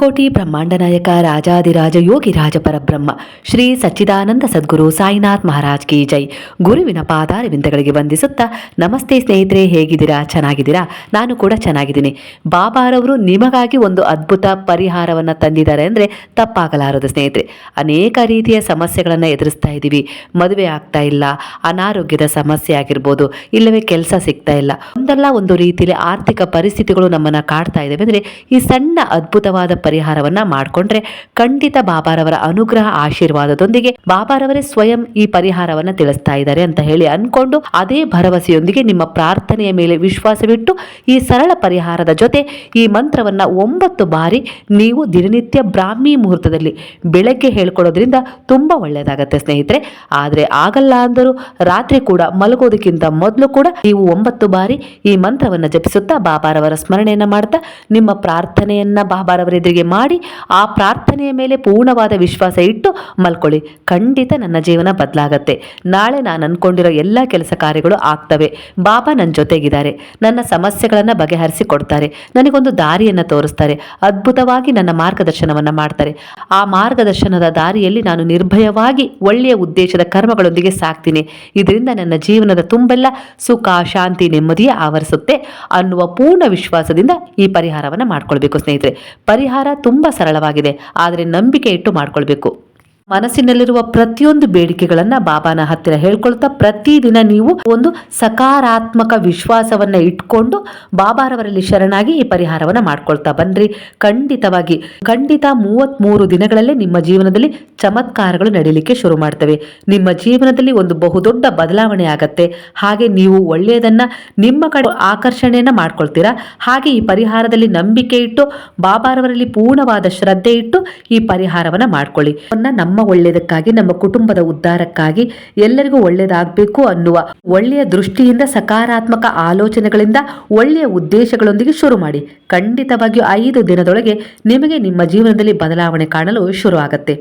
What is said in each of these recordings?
ಕೋಟಿ ಬ್ರಹ್ಮಾಂಡ ನಾಯಕ ರಾಜಾದಿರಾಜ ಯೋಗಿ ರಾಜ ಪರಬ್ರಹ್ಮ, ಶ್ರೀ ಸಚ್ಚಿದಾನಂದ ಸದ್ಗುರು ಸಾಯಿನಾಥ್ ಮಹಾರಾಜ್ ಕಿ ಜೈ. ಗುರುವಿನ ಪಾದಾರವಿಂದಗಳಿಗೆ ವಂದಿಸುತ್ತಾ, ನಮಸ್ತೆ ಸ್ನೇಹಿತರೆ, ಹೇಗಿದ್ದೀರಾ? ಚೆನ್ನಾಗಿದ್ದೀರಾ? ನಾನು ಕೂಡ ಚೆನ್ನಾಗಿದ್ದೀನಿ. ಬಾಬಾರವರು ನಿಮಗಾಗಿ ಒಂದು ಅದ್ಭುತ ಪರಿಹಾರವನ್ನು ತಂದಿದ್ದಾರೆ ಅಂದರೆ ತಪ್ಪಾಗಲಾರದು ಸ್ನೇಹಿತರೆ. ಅನೇಕ ರೀತಿಯ ಸಮಸ್ಯೆಗಳನ್ನು ಎದುರಿಸ್ತಾ ಇದ್ದೀವಿ. ಮದುವೆ ಆಗ್ತಾ ಇಲ್ಲ, ಅನಾರೋಗ್ಯದ ಸಮಸ್ಯೆ ಆಗಿರ್ಬೋದು, ಇಲ್ಲವೇ ಕೆಲಸ ಸಿಗ್ತಾ ಇಲ್ಲ. ಒಂದಲ್ಲ ಒಂದು ರೀತಿಯಲ್ಲಿ ಆರ್ಥಿಕ ಪರಿಸ್ಥಿತಿಗಳು ನಮ್ಮನ್ನು ಕಾಡ್ತಾ ಇದ್ದಾವೆ ಅಂದರೆ ಈ ಸಣ್ಣ ಅದ್ಭುತವಾದ ಪರಿಹಾರವನ್ನ ಮಾಡಿಕೊಂಡ್ರೆ ಖಂಡಿತ ಬಾಬಾರವರ ಅನುಗ್ರಹ, ಆಶೀರ್ವಾದದೊಂದಿಗೆ ಬಾಬಾರವರೇ ಸ್ವಯಂ ಈ ಪರಿಹಾರವನ್ನ ತಿಳಿಸ್ತಾ ಇದ್ದಾರೆ ಅಂತ ಹೇಳಿ ಅನ್ಕೊಂಡು ಅದೇ ಭರವಸೆಯೊಂದಿಗೆ ನಿಮ್ಮ ಪ್ರಾರ್ಥನೆಯ ಮೇಲೆ ವಿಶ್ವಾಸವಿಟ್ಟು ಈ ಸರಳ ಪರಿಹಾರದ ಜೊತೆ ಈ ಮಂತ್ರವನ್ನ ಒಂಬತ್ತು ಬಾರಿ ನೀವು ದಿನನಿತ್ಯ ಬ್ರಾಹ್ಮಿ ಮುಹೂರ್ತದಲ್ಲಿ ಬೆಳಗ್ಗೆ ಹೇಳ್ಕೊಳ್ಳೋದ್ರಿಂದ ತುಂಬಾ ಒಳ್ಳೇದಾಗತ್ತೆ ಸ್ನೇಹಿತರೆ. ಆದ್ರೆ ಆಗಲ್ಲ ಅಂದರೂ ರಾತ್ರಿ ಕೂಡ ಮಲಗೋದಕ್ಕಿಂತ ಮೊದಲು ಕೂಡ ನೀವು ಒಂಬತ್ತು ಬಾರಿ ಈ ಮಂತ್ರವನ್ನ ಜಪಿಸುತ್ತಾ ಬಾಬಾರವರ ಸ್ಮರಣೆಯನ್ನ ಮಾಡ್ತಾ ನಿಮ್ಮ ಪ್ರಾರ್ಥನೆಯನ್ನ ಬಾಬಾರವರ ಎದುರಿಗೆ ಮಾಡಿ ಆ ಪ್ರಾರ್ಥನೆಯ ಮೇಲೆ ಪೂರ್ಣವಾದ ವಿಶ್ವಾಸ ಇಟ್ಟು ಮಲ್ಕೊಳ್ಳಿ. ಖಂಡಿತ ನನ್ನ ಜೀವನ ಬದಲಾಗತ್ತೆ. ನಾಳೆ ನಾನು ಅನ್ಕೊಂಡಿರೋ ಎಲ್ಲ ಕೆಲಸ ಕಾರ್ಯಗಳು ಆಗ್ತವೆ. ಬಾಬಾ ನನ್ನ ಜೊತೆಗಿದ್ದಾರೆ. ನನ್ನ ಸಮಸ್ಯೆಗಳನ್ನು ಬಗೆಹರಿಸಿ ಕೊಡ್ತಾರೆ. ನನಗೊಂದು ದಾರಿಯನ್ನು ತೋರಿಸ್ತಾರೆ. ಅದ್ಭುತವಾಗಿ ನನ್ನ ಮಾರ್ಗದರ್ಶನವನ್ನು ಮಾಡ್ತಾರೆ. ಆ ಮಾರ್ಗದರ್ಶನದ ದಾರಿಯಲ್ಲಿ ನಾನು ನಿರ್ಭಯವಾಗಿ ಒಳ್ಳೆಯ ಉದ್ದೇಶದ ಕರ್ಮಗಳೊಂದಿಗೆ ಸಾಕ್ತೀನಿ. ಇದರಿಂದ ನನ್ನ ಜೀವನದ ತುಂಬೆಲ್ಲ ಸುಖ, ಶಾಂತಿ, ನೆಮ್ಮದಿಯೇ ಆವರಿಸುತ್ತೆ ಅನ್ನುವ ಪೂರ್ಣ ವಿಶ್ವಾಸದಿಂದ ಈ ಪರಿಹಾರವನ್ನು ಮಾಡ್ಕೊಳ್ಬೇಕು ಸ್ನೇಹಿತರೆ. ಪರಿಹಾರ ತುಂಬ ಸರಳವಾಗಿದೆ ಆದರೆ ನಂಬಿಕೆ ಇಟ್ಟು ಮಾಡ್ಕೊಳ್ಬೇಕು. ಮನಸ್ಸಿನಲ್ಲಿರುವ ಪ್ರತಿಯೊಂದು ಬೇಡಿಕೆಗಳನ್ನ ಬಾಬಾನ ಹತ್ತಿರ ಹೇಳ್ಕೊಳ್ತಾ ಪ್ರತಿದಿನ ನೀವು ಒಂದು ಸಕಾರಾತ್ಮಕ ವಿಶ್ವಾಸವನ್ನ ಇಟ್ಕೊಂಡು ಬಾಬಾರವರಲ್ಲಿ ಶರಣಾಗಿ ಈ ಪರಿಹಾರವನ್ನ ಮಾಡ್ಕೊಳ್ತಾ ಬನ್ರಿ. ಖಂಡಿತವಾಗಿ, ಖಂಡಿತ ಮೂವತ್ಮೂರು ದಿನಗಳಲ್ಲೇ ನಿಮ್ಮ ಜೀವನದಲ್ಲಿ ಚಮತ್ಕಾರಗಳು ನಡೀಲಿಕ್ಕೆ ಶುರು ಮಾಡ್ತವೆ. ನಿಮ್ಮ ಜೀವನದಲ್ಲಿ ಒಂದು ಬಹುದೊಡ್ಡ ಬದಲಾವಣೆ ಆಗತ್ತೆ. ಹಾಗೆ ನೀವು ಒಳ್ಳೆಯದನ್ನ ನಿಮ್ಮ ಕಡೆ ಆಕರ್ಷಣೆಯನ್ನ ಮಾಡ್ಕೊಳ್ತೀರಾ? ಹಾಗೆ ಈ ಪರಿಹಾರದಲ್ಲಿ ನಂಬಿಕೆ ಇಟ್ಟು, ಬಾಬಾರವರಲ್ಲಿ ಪೂರ್ಣವಾದ ಶ್ರದ್ಧೆ ಇಟ್ಟು ಈ ಪರಿಹಾರವನ್ನ ಮಾಡ್ಕೊಳ್ಳಿ. ಅವನ್ನ ನಮ್ಮ ಒಳ್ಳೆಯದಕ್ಕಾಗಿ ನಮ್ಮ ಕುಟುಂಬದ ಉದ್ಧಾರಕ್ಕಾಗಿ ಎಲ್ಲರಿಗೂ ಒಳ್ಳೆಯದಾಗಬೇಕು ಅನ್ನುವ ಒಳ್ಳೆಯ ದೃಷ್ಟಿಯಿಂದ, ಸಕಾರಾತ್ಮಕ ಆಲೋಚನೆಗಳಿಂದ ಒಳ್ಳೆಯ ಉದ್ದೇಶಗಳೊಂದಿಗೆ ಶುರು ಮಾಡಿ. ಖಂಡಿತವಾಗಿಯೂ ಐದು ದಿನದೊಳಗೆ ನಿಮಗೆ ನಿಮ್ಮ ಜೀವನದಲ್ಲಿ ಬದಲಾವಣೆ ಕಾಣಲು ಶುರು ಆಗುತ್ತೆ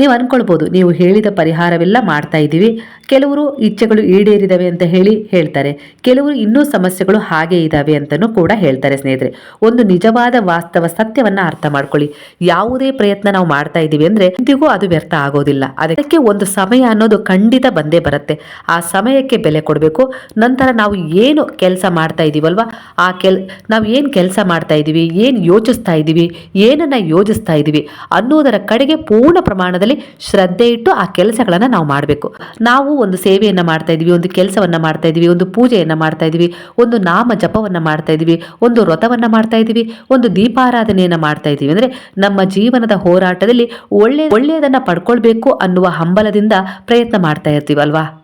ನೀವು ಅನ್ಕೊಳ್ಬೋದು, ನೀವು ಹೇಳಿದ ಪರಿಹಾರವೆಲ್ಲ ಮಾಡ್ತಾ ಇದ್ದೀವಿ. ಕೆಲವರು ಇಚ್ಛೆಗಳು ಈಡೇರಿದವೆ ಅಂತ ಹೇಳಿ ಹೇಳ್ತಾರೆ. ಕೆಲವರು ಇನ್ನೂ ಸಮಸ್ಯೆಗಳು ಹಾಗೆ ಇದಾವೆ ಅಂತಲೂ ಕೂಡ ಹೇಳ್ತಾರೆ ಸ್ನೇಹಿತರೆ. ಒಂದು ನಿಜವಾದ ವಾಸ್ತವ ಸತ್ಯವನ್ನ ಅರ್ಥ ಮಾಡ್ಕೊಳ್ಳಿ. ಯಾವುದೇ ಪ್ರಯತ್ನ ನಾವು ಮಾಡ್ತಾ ಇದ್ದೀವಿ ಅಂದ್ರೆ ಇಂದಿಗೂ ಅದು ವ್ಯರ್ಥ ಆಗೋದಿಲ್ಲ. ಅದಕ್ಕೆ ಒಂದು ಸಮಯ ಅನ್ನೋದು ಖಂಡಿತ ಬಂದೇ ಬರುತ್ತೆ. ಆ ಸಮಯಕ್ಕೆ ಬೆಲೆ ಕೊಡಬೇಕು. ನಂತರ ನಾವು ಏನು ಕೆಲಸ ಮಾಡ್ತಾ ಇದೀವಲ್ವಾ? ಆ ಕೆಲ್, ನಾವು ಏನು ಕೆಲಸ ಮಾಡ್ತಾ ಇದ್ದೀವಿ ಏನು ಯೋಚಿಸ್ತಾ ಇದ್ದೀವಿ ಏನನ್ನ ಯೋಚಿಸ್ತಾ ಇದ್ದೀವಿ ಅನ್ನೋದರ ಕಡೆಗೆ ಪೂರ್ಣ ಪ್ರಮಾಣದಲ್ಲಿ ಶ್ರದ್ಧೆ ಇಟ್ಟು ಆ ಕೆಲಸಗಳನ್ನು ನಾವು ಮಾಡಬೇಕು. ನಾವು ಒಂದು ಸೇವೆಯನ್ನ ಮಾಡ್ತಾ ಇದ್ದೀವಿ ಒಂದು ಕೆಲಸವನ್ನ ಮಾಡ್ತಾ ಇದ್ದೀವಿ ಒಂದು ಪೂಜೆಯನ್ನ ಮಾಡ್ತಾ ಇದ್ದೀವಿ ಒಂದು ನಾಮ ಜಪವನ್ನ ಮಾಡ್ತಾ ಇದ್ದೀವಿ ಒಂದು ವ್ರತವನ್ನು ಮಾಡ್ತಾ ಇದ್ದೀವಿ ಒಂದು ದೀಪಾರಾಧನೆಯನ್ನು ಮಾಡ್ತಾ ಇದ್ದೀವಿ ಅಂದ್ರೆ ನಮ್ಮ ಜೀವನದ ಹೋರಾಟದಲ್ಲಿ ಒಳ್ಳೆ, ಒಳ್ಳೆಯದನ್ನ ಪಡ್ಕೊಳ್ಬೇಕು ಅನ್ನುವ ಹಂಬಲದಿಂದ ಪ್ರಯತ್ನ ಮಾಡ್ತಾ ಇರ್ತೀವಲ್ವಾ?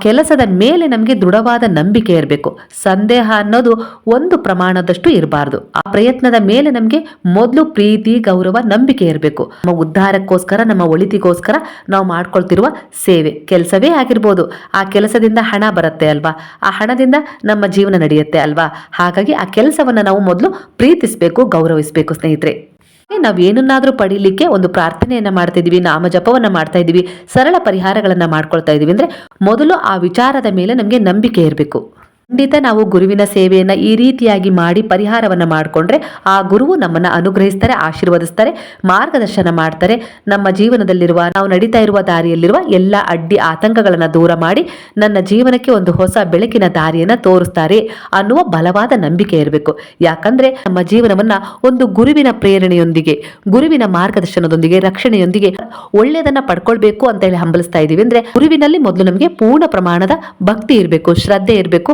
ಕೆಲಸದ ಮೇಲೆ ನಮಗೆ ದೃಢವಾದ ನಂಬಿಕೆ ಇರಬೇಕು. ಸಂದೇಹ ಅನ್ನೋದು ಒಂದು ಪ್ರಮಾಣದಷ್ಟು ಇರಬಾರ್ದು. ಆ ಪ್ರಯತ್ನದ ಮೇಲೆ ನಮಗೆ ಮೊದಲು ಪ್ರೀತಿ, ಗೌರವ, ನಂಬಿಕೆ ಇರಬೇಕು. ನಮ್ಮ ಉದ್ಧಾರಕ್ಕೋಸ್ಕರ, ನಮ್ಮ ಒಳಿತಿಗೋಸ್ಕರ ನಾವು ಮಾಡ್ಕೊಳ್ತಿರುವ ಸೇವೆ. ಕೆಲಸವೇ ಆಗಿರ್ಬೋದು. ಆ ಕೆಲಸದಿಂದ ಹಣ ಬರುತ್ತೆ ಅಲ್ವಾ? ಆ ಹಣದಿಂದ ನಮ್ಮ ಜೀವನ ನಡೆಯುತ್ತೆ ಅಲ್ವಾ? ಹಾಗಾಗಿ ಆ ಕೆಲಸವನ್ನ ನಾವು ಮೊದಲು ಪ್ರೀತಿಸಬೇಕು, ಗೌರವಿಸಬೇಕು ಸ್ನೇಹಿತರೆ. ನಾವು ಏನನ್ನಾದ್ರೂ ಪಡೀಲಿಕ್ಕೆ ಒಂದು ಪ್ರಾರ್ಥನೆಯನ್ನ ಮಾಡ್ತಾ ಇದ್ದೀವಿ ನಾಮ ಜಪವನ್ನ ಮಾಡ್ತಾ ಇದೀವಿ ಸರಳ ಪರಿಹಾರಗಳನ್ನ ಮಾಡ್ಕೊಳ್ತಾ ಇದೀವಿ ಅಂದ್ರೆ ಮೊದಲು ಆ ವಿಚಾರದ ಮೇಲೆ ನಮಗೆ ನಂಬಿಕೆ ಇರಬೇಕು. ಖಂಡಿತ ನಾವು ಗುರುವಿನ ಸೇವೆಯನ್ನು ಈ ರೀತಿಯಾಗಿ ಮಾಡಿ ಪರಿಹಾರವನ್ನ ಮಾಡಿಕೊಂಡ್ರೆ ಆ ಗುರುವು ನಮ್ಮನ್ನ ಅನುಗ್ರಹಿಸ್ತಾರೆ, ಆಶೀರ್ವದಿಸ್ತಾರೆ, ಮಾರ್ಗದರ್ಶನ ಮಾಡ್ತಾರೆ. ನಮ್ಮ ಜೀವನದಲ್ಲಿರುವ, ನಾವು ನಡೀತಾ ಇರುವ ದಾರಿಯಲ್ಲಿರುವ ಎಲ್ಲ ಅಡ್ಡಿ ಆತಂಕಗಳನ್ನು ದೂರ ಮಾಡಿ ನನ್ನ ಜೀವನಕ್ಕೆ ಒಂದು ಹೊಸ ಬೆಳಕಿನ ದಾರಿಯನ್ನ ತೋರಿಸ್ತಾರೆ ಅನ್ನುವ ಬಲವಾದ ನಂಬಿಕೆ ಇರಬೇಕು. ಯಾಕಂದ್ರೆ ನಮ್ಮ ಜೀವನವನ್ನ ಒಂದು ಗುರುವಿನ ಪ್ರೇರಣೆಯೊಂದಿಗೆ, ಗುರುವಿನ ಮಾರ್ಗದರ್ಶನದೊಂದಿಗೆ, ರಕ್ಷಣೆಯೊಂದಿಗೆ ಒಳ್ಳೆಯದನ್ನ ಪಡ್ಕೊಳ್ಬೇಕು ಅಂತ ಹೇಳಿ ಹಂಬಲಿಸ್ತಾ ಇದೀವಿ ಅಂದ್ರೆ ಗುರುವಿನಲ್ಲಿ ಮೊದಲು ನಮಗೆ ಪೂರ್ಣ ಪ್ರಮಾಣದ ಭಕ್ತಿ ಇರಬೇಕು, ಶ್ರದ್ಧೆ ಇರಬೇಕು.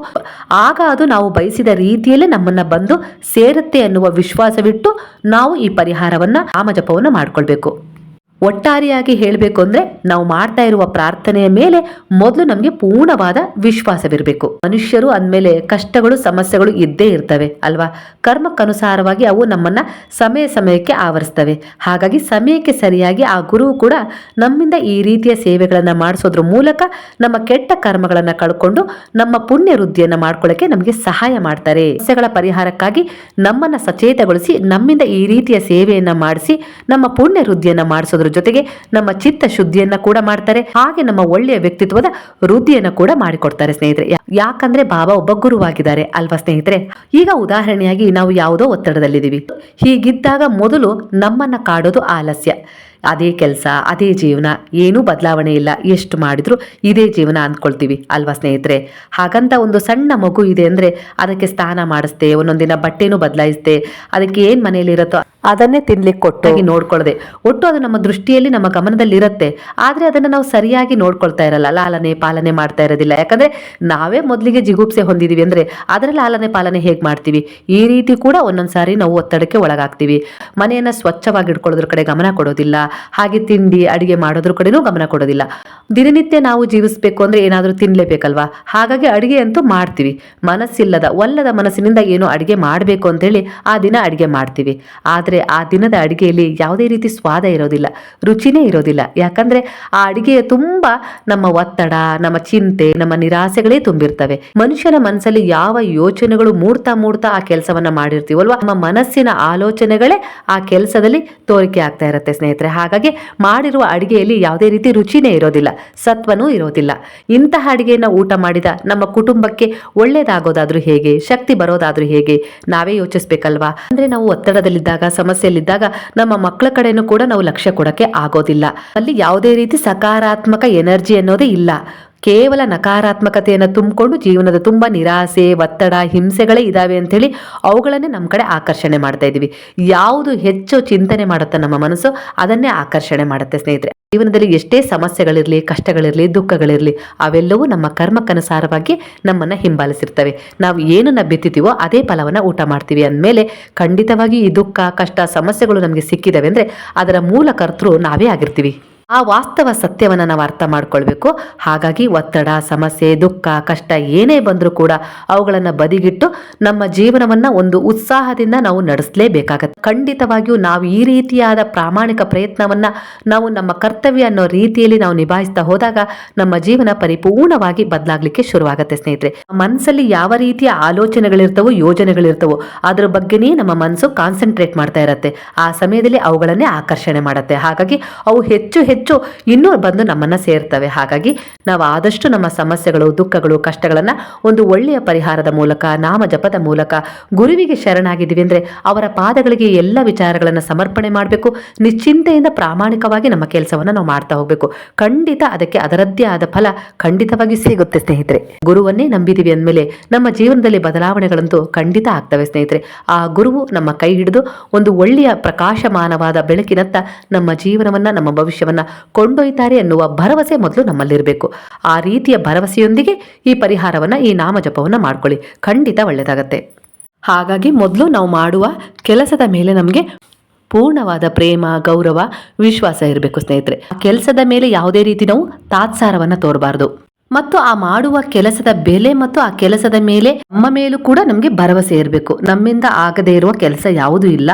ಆಗ ಅದು ನಾವು ಬಯಸಿದ ರೀತಿಯಲ್ಲೇ ನಮ್ಮನ್ನ ಬಂದು ಸೇರುತ್ತೆ ಅನ್ನುವ ವಿಶ್ವಾಸವಿಟ್ಟು ನಾವು ಈ ಪರಿಹಾರವನ್ನ ನಾಮಜಪವನ್ನು ಮಾಡ್ಕೊಳ್ಬೇಕು. ಒಟ್ಟಾರೆಯಾಗಿ ಹೇಳಬೇಕು ಅಂದ್ರೆ ನಾವು ಮಾಡ್ತಾ ಇರುವ ಪ್ರಾರ್ಥನೆಯ ಮೇಲೆ ಮೊದಲು ನಮಗೆ ಪೂರ್ಣವಾದ ವಿಶ್ವಾಸವಿರಬೇಕು. ಮನುಷ್ಯರು ಅಂದಮೇಲೆ ಕಷ್ಟಗಳು, ಸಮಸ್ಯೆಗಳು ಇದ್ದೇ ಇರ್ತವೆ ಅಲ್ವಾ? ಕರ್ಮಕ್ಕನುಸಾರವಾಗಿ ಅವು ನಮ್ಮನ್ನ ಸಮಯ ಸಮಯಕ್ಕೆ ಆವರಿಸ್ತವೆ. ಹಾಗಾಗಿ ಸಮಯಕ್ಕೆ ಸರಿಯಾಗಿ ಆ ಗುರು ಕೂಡ ನಮ್ಮಿಂದ ಈ ರೀತಿಯ ಸೇವೆಗಳನ್ನು ಮಾಡಿಸೋದ್ರ ಮೂಲಕ ನಮ್ಮ ಕೆಟ್ಟ ಕರ್ಮಗಳನ್ನು ಕಳ್ಕೊಂಡು ನಮ್ಮ ಪುಣ್ಯ ವೃದ್ಧಿಯನ್ನು ಮಾಡ್ಕೊಳ್ಳಕ್ಕೆ ನಮಗೆ ಸಹಾಯ ಮಾಡ್ತಾರೆ. ಸಮಸ್ಯೆಗಳ ಪರಿಹಾರಕ್ಕಾಗಿ ನಮ್ಮನ್ನ ಸಚೇತಗೊಳಿಸಿ, ನಮ್ಮಿಂದ ಈ ರೀತಿಯ ಸೇವೆಯನ್ನು ಮಾಡಿಸಿ, ನಮ್ಮ ಪುಣ್ಯ ವೃದ್ಧಿಯನ್ನು ಮಾಡಿಸೋದ್ರ ಜೊತೆಗೆ ನಮ್ಮ ಚಿತ್ತ ಶುದ್ಧಿಯನ್ನ ಕೂಡ ಮಾಡ್ತಾರೆ, ಹಾಗೆ ನಮ್ಮ ಒಳ್ಳೆಯ ವ್ಯಕ್ತಿತ್ವದ ವೃದ್ಧಿಯನ್ನ ಕೂಡ ಮಾಡಿಕೊಡ್ತಾರೆ ಸ್ನೇಹಿತರೆ. ಯಾಕಂದ್ರೆ ಬಾಬಾ ಒಬ್ಬ ಗುರುವಾಗಿದ್ದಾರೆ ಅಲ್ವಾ ಸ್ನೇಹಿತರೆ? ಈಗ ಉದಾಹರಣೆಯಾಗಿ ನಾವು ಯಾವುದೋ ಒತ್ತಡದಲ್ಲಿದ್ದೀವಿ. ಹೀಗಿದ್ದಾಗ ಮೊದಲು ನಮ್ಮನ್ನ ಕಾಡೋದು ಆಲಸ್ಯ. ಅದೇ ಕೆಲಸ ಅದೇ ಜೀವನ ಏನೂ ಬದಲಾವಣೆ ಇಲ್ಲ. ಎಷ್ಟು ಮಾಡಿದ್ರು ಇದೇ ಜೀವನ ಅಂದ್ಕೊಳ್ತೀವಿ ಅಲ್ವಾ ಸ್ನೇಹಿತರೆ? ಹಾಗಂತ ಒಂದು ಸಣ್ಣ ಮಗು ಇದೆ ಅಂದರೆ ಅದಕ್ಕೆ ಸ್ನಾನ ಮಾಡಿಸ್ದೆ ಒಂದೊಂದಿನ ಬಟ್ಟೆನೂ ಬದಲಾಯಿಸ್ದೆ ಅದಕ್ಕೆ ಏನು ಮನೆಯಲ್ಲಿರುತ್ತೋ ಅದನ್ನೇ ತಿನ್ಲಿಕ್ಕೆ ಕೊಟ್ಟು ನೋಡ್ಕೊಳ್ಳದೆ ಒಟ್ಟು ಅದು ನಮ್ಮ ದೃಷ್ಟಿಯಲ್ಲಿ ನಮ್ಮ ಗಮನದಲ್ಲಿ ಇರುತ್ತೆ ಅದನ್ನು ಅದನ್ನ ನಾವು ಸರಿಯಾಗಿ ನೋಡ್ಕೊಳ್ತಾ ಇರಲ್ಲ. ಲಾಲನೆ ಪಾಲನೆ ಮಾಡ್ತಾ ಇರೋದಿಲ್ಲ. ಯಾಕಂದರೆ ನಾವೇ ಮೊದಲಿಗೆ ಜಿಗುಪ್ಸೆ ಹೊಂದಿದ್ದೀವಿ ಅಂದರೆ ಅದರ ಲಾಲನೆ ಪಾಲನೆ ಹೇಗೆ ಮಾಡ್ತೀವಿ? ಈ ರೀತಿ ಕೂಡ ಒಂದೊಂದು ಸಾರಿ ನಾವು ಒತ್ತಡಕ್ಕೆ ಒಳಗಾಗ್ತೀವಿ. ಮನೆಯನ್ನು ಸ್ವಚ್ಛವಾಗಿ ಇಟ್ಕೊಳ್ಳೋದ್ರ ಕಡೆ ಗಮನ ಕೊಡೋದಿಲ್ಲ. ಹಾಗೆ ತಿಂಡಿ, ಅಡಿಗೆ ಮಾಡೋದ್ರ ಕಡೆನೂ ಗಮನ ಕೊಡೋದಿಲ್ಲ. ದಿನನಿತ್ಯ ನಾವು ಜೀವಿಸಬೇಕು ಅಂದ್ರೆ ಏನಾದರೂ ತಿನ್ಲೇಬೇಕಲ್ವಾ? ಹಾಗಾಗಿ ಅಡಿಗೆ ಅಂತೂ ಮಾಡ್ತೀವಿ. ಮನಸ್ಸಿಲ್ಲದ, ಒಲ್ಲದ ಮನಸ್ಸಿನಿಂದ ಏನೋ ಅಡಿಗೆ ಮಾಡಬೇಕು ಅಂತೇಳಿ ಆ ದಿನ ಅಡಿಗೆ ಮಾಡ್ತೀವಿ. ಆದ್ರೆ ಆ ದಿನದ ಅಡಿಗೆಯಲ್ಲಿ ಯಾವುದೇ ರೀತಿ ಸ್ವಾದ ಇರೋದಿಲ್ಲ, ರುಚಿನೇ ಇರೋದಿಲ್ಲ. ಯಾಕಂದ್ರೆ ಆ ಅಡಿಗೆಯ ತುಂಬಾ ನಮ್ಮ ಒತ್ತಡ, ನಮ್ಮ ಚಿಂತೆ, ನಮ್ಮ ನಿರಾಸೆಗಳೇ ತುಂಬಿರ್ತವೆ. ಮನುಷ್ಯನ ಮನಸ್ಸಲ್ಲಿ ಯಾವ ಯೋಚನೆಗಳು ಮೂಡ್ತಾ ಮೂಡ್ತಾ ಆ ಕೆಲಸವನ್ನ ಮಾಡಿರ್ತೀವಲ್ವಾ? ನಮ್ಮ ಮನಸ್ಸಿನ ಆಲೋಚನೆಗಳೇ ಆ ಕೆಲಸದಲ್ಲಿ ತೋರಿಕೆ ಆಗ್ತಾ ಇರುತ್ತೆ ಸ್ನೇಹಿತರೆ. ಹಾಗಾಗಿ ಮಾಡಿರುವ ಅಡುಗೆಯಲ್ಲಿ ಯಾವುದೇ ರೀತಿ ರುಚಿನೇ ಇರೋದಿಲ್ಲ, ಸತ್ವನೂ ಇರೋದಿಲ್ಲ. ಇಂತಹ ಅಡುಗೆಯನ್ನು ಊಟ ಮಾಡಿದ ನಮ್ಮ ಕುಟುಂಬಕ್ಕೆ ಒಳ್ಳೇದಾಗೋದಾದ್ರೂ ಹೇಗೆ, ಶಕ್ತಿ ಬರೋದಾದ್ರೂ ಹೇಗೆ, ನಾವೇ ಯೋಚಿಸ್ಬೇಕಲ್ವಾ? ಅಂದರೆ ನಾವು ಒತ್ತಡದಲ್ಲಿದ್ದಾಗ, ಸಮಸ್ಯೆಯಲ್ಲಿದ್ದಾಗ ನಮ್ಮ ಮಕ್ಕಳ ಕಡೆಯೂ ಕೂಡ ನಾವು ಲಕ್ಷ್ಯ ಕೊಡೋಕ್ಕೆ ಆಗೋದಿಲ್ಲ. ಅಲ್ಲಿ ಯಾವುದೇ ರೀತಿ ಸಕಾರಾತ್ಮಕ ಎನರ್ಜಿ ಅನ್ನೋದೇ ಇಲ್ಲ. ಕೇವಲ ನಕಾರಾತ್ಮಕತೆಯನ್ನು ತುಂಬಿಕೊಂಡು ಜೀವನದ ತುಂಬ ನಿರಾಸೆ, ಒತ್ತಡ, ಹಿಂಸೆಗಳೇ ಇದ್ದಾವೆ ಅಂಥೇಳಿ ಅವುಗಳನ್ನೇ ನಮ್ಮ ಕಡೆ ಆಕರ್ಷಣೆ ಮಾಡ್ತಾ ಇದ್ದೀವಿ. ಯಾವುದು ಹೆಚ್ಚು ಚಿಂತನೆ ಮಾಡುತ್ತೆ ನಮ್ಮ ಮನಸ್ಸು, ಅದನ್ನೇ ಆಕರ್ಷಣೆ ಮಾಡುತ್ತೆ ಸ್ನೇಹಿತರೆ. ಜೀವನದಲ್ಲಿ ಎಷ್ಟೇ ಸಮಸ್ಯೆಗಳಿರಲಿ, ಕಷ್ಟಗಳಿರಲಿ, ದುಃಖಗಳಿರಲಿ, ಅವೆಲ್ಲವೂ ನಮ್ಮ ಕರ್ಮಕ್ಕನುಸಾರವಾಗಿ ನಮ್ಮನ್ನು ಹಿಂಬಾಲಿಸಿರ್ತವೆ. ನಾವು ಏನನ್ನು ಬಿತ್ತಿತೀವೋ ಅದೇ ಫಲವನ್ನು ಊಟ ಮಾಡ್ತೀವಿ ಅಂದಮೇಲೆ ಖಂಡಿತವಾಗಿ ಈ ದುಃಖ, ಕಷ್ಟ, ಸಮಸ್ಯೆಗಳು ನಮಗೆ ಸಿಕ್ಕಿದವೆ ಅಂದರೆ ಅದರ ಮೂಲ ಕರ್ತೃ ನಾವೇ ಆಗಿರ್ತೀವಿ. ಆ ವಾಸ್ತವ ಸತ್ಯವನ್ನು ನಾವು ಅರ್ಥ ಮಾಡ್ಕೊಳ್ಬೇಕು. ಹಾಗಾಗಿ ಒತ್ತಡ, ಸಮಸ್ಯೆ, ದುಃಖ, ಕಷ್ಟ ಏನೇ ಬಂದರೂ ಕೂಡ ಅವುಗಳನ್ನು ಬದಿಗಿಟ್ಟು ನಮ್ಮ ಜೀವನವನ್ನು ಒಂದು ಉತ್ಸಾಹದಿಂದ ನಾವು ನಡೆಸಲೇಬೇಕಾಗತ್ತೆ. ಖಂಡಿತವಾಗಿಯೂ ನಾವು ಈ ರೀತಿಯಾದ ಪ್ರಾಮಾಣಿಕ ಪ್ರಯತ್ನವನ್ನು ನಾವು ನಮ್ಮ ಕರ್ತವ್ಯ ಅನ್ನೋ ರೀತಿಯಲ್ಲಿ ನಾವು ನಿಭಾಯಿಸ್ತಾ ಹೋದಾಗ ನಮ್ಮ ಜೀವನ ಪರಿಪೂರ್ಣವಾಗಿ ಬದಲಾಗಲಿಕ್ಕೆ ಶುರುವಾಗುತ್ತೆ ಸ್ನೇಹಿತರೆ. ಮನಸ್ಸಲ್ಲಿ ಯಾವ ರೀತಿಯ ಆಲೋಚನೆಗಳಿರ್ತವೋ, ಯೋಜನೆಗಳಿರ್ತವೋ, ಅದರ ಬಗ್ಗೆನೇ ನಮ್ಮ ಮನಸ್ಸು ಕಾನ್ಸಂಟ್ರೇಟ್ ಮಾಡ್ತಾ ಇರುತ್ತೆ. ಆ ಸಮಯದಲ್ಲಿ ಅವುಗಳನ್ನೇ ಆಕರ್ಷಣೆ ಮಾಡುತ್ತೆ. ಹಾಗಾಗಿ ಅವು ಹೆಚ್ಚು ಹೆಚ್ಚು ಇನ್ನೂ ಬಂದು ನಮ್ಮನ್ನ ಸೇರ್ತವೆ. ಹಾಗಾಗಿ ನಾವು ಆದಷ್ಟು ನಮ್ಮ ಸಮಸ್ಯೆಗಳು, ದುಃಖಗಳು, ಕಷ್ಟಗಳನ್ನ ಒಂದು ಒಳ್ಳೆಯ ಪರಿಹಾರದ ಮೂಲಕ, ನಾಮ ಜಪದ ಮೂಲಕ, ಗುರುವಿಗೆ ಶರಣಾಗಿದ್ದೀವಿ ಅಂದ್ರೆ ಅವರ ಪಾದಗಳಿಗೆ ಎಲ್ಲ ವಿಚಾರಗಳನ್ನ ಸಮರ್ಪಣೆ ಮಾಡಬೇಕು. ನಿಶ್ಚಿಂತೆಯಿಂದ ಪ್ರಾಮಾಣಿಕವಾಗಿ ನಮ್ಮ ಕೆಲಸವನ್ನ ನಾವು ಮಾಡ್ತಾ ಹೋಗ್ಬೇಕು. ಖಂಡಿತ ಅದಕ್ಕೆ ಅದರದ್ದೇ ಆದ ಫಲ ಖಂಡಿತವಾಗಿ ಸಿಗುತ್ತೆ ಸ್ನೇಹಿತರೆ. ಗುರುವನ್ನೇ ನಂಬಿದೀವಿ ಅಂದಮೇಲೆ ನಮ್ಮ ಜೀವನದಲ್ಲಿ ಬದಲಾವಣೆಗಳಂತೂ ಖಂಡಿತ ಆಗ್ತವೆ ಸ್ನೇಹಿತರೆ. ಆ ಗುರುವು ನಮ್ಮ ಕೈ ಹಿಡಿದು ಒಂದು ಒಳ್ಳೆಯ ಪ್ರಕಾಶಮಾನವಾದ ಬೆಳಕಿನತ್ತ ನಮ್ಮ ಜೀವನವನ್ನ, ನಮ್ಮ ಭವಿಷ್ಯವನ್ನ ಕೊಂಡೊಯ್ತಾರೆ ಅನ್ನುವ ಭರವಸೆ ಮೊದಲು ನಮ್ಮಲ್ಲಿರಬೇಕು. ಆ ರೀತಿಯ ಭರವಸೆಯೊಂದಿಗೆ ಈ ಪರಿಹಾರವನ್ನ, ಈ ನಾಮಜಪವನ್ನು ಮಾಡ್ಕೊಳ್ಳಿ. ಖಂಡಿತ ಒಳ್ಳೆಯದಾಗತ್ತೆ ಹಾಗಾಗಿ ಮೊದಲು ನಾವು ಮಾಡುವ ಕೆಲಸದ ಮೇಲೆ ನಮಗೆ ಪೂರ್ಣವಾದ ಪ್ರೇಮ, ಗೌರವ, ವಿಶ್ವಾಸ ಇರಬೇಕು ಸ್ನೇಹಿತರೆ. ಕೆಲಸದ ಮೇಲೆ ಯಾವುದೇ ರೀತಿ ನಾವು ತಾತ್ಸಾರವನ್ನು ತೋರಬಾರ್ದು. ಮತ್ತು ಆ ಮಾಡುವ ಕೆಲಸದ ಬೆಲೆ ಮತ್ತು ಆ ಕೆಲಸದ ಮೇಲೆ ನಮ್ಮ ಮೇಲೂ ಕೂಡ ನಮಗೆ ಭರವಸೆ ಇರಬೇಕು. ನಮ್ಮಿಂದ ಆಗದೇ ಇರುವ ಕೆಲಸ ಯಾವುದೂ ಇಲ್ಲ.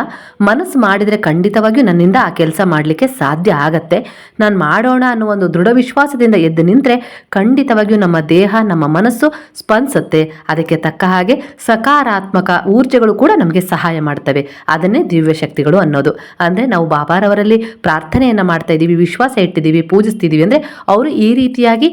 ಮನಸ್ಸು ಮಾಡಿದರೆ ಖಂಡಿತವಾಗಿಯೂ ನನ್ನಿಂದ ಆ ಕೆಲಸ ಮಾಡಲಿಕ್ಕೆ ಸಾಧ್ಯ ಆಗತ್ತೆ. ನಾನು ಮಾಡೋಣ ಅನ್ನೋ ಒಂದು ದೃಢ ವಿಶ್ವಾಸದಿಂದ ಎದ್ದು ನಿಂತರೆ ಖಂಡಿತವಾಗಿಯೂ ನಮ್ಮ ದೇಹ, ನಮ್ಮ ಮನಸ್ಸು ಸ್ಪಂದಿಸುತ್ತೆ. ಅದಕ್ಕೆ ತಕ್ಕ ಹಾಗೆ ಸಕಾರಾತ್ಮಕ ಊರ್ಜೆಗಳು ಕೂಡ ನಮಗೆ ಸಹಾಯ ಮಾಡ್ತವೆ. ಅದನ್ನೇ ದಿವ್ಯ ಶಕ್ತಿಗಳು ಅನ್ನೋದು. ಅಂದರೆ ನಾವು ಬಾಬಾರವರಲ್ಲಿ ಪ್ರಾರ್ಥನೆಯನ್ನು ಮಾಡ್ತಾ ಇದ್ದೀವಿ, ವಿಶ್ವಾಸ ಇಟ್ಟಿದ್ದೀವಿ, ಪೂಜಿಸ್ತಿದ್ದೀವಿ. ಅಂದರೆ ಅವರು ಈ ರೀತಿಯಾಗಿ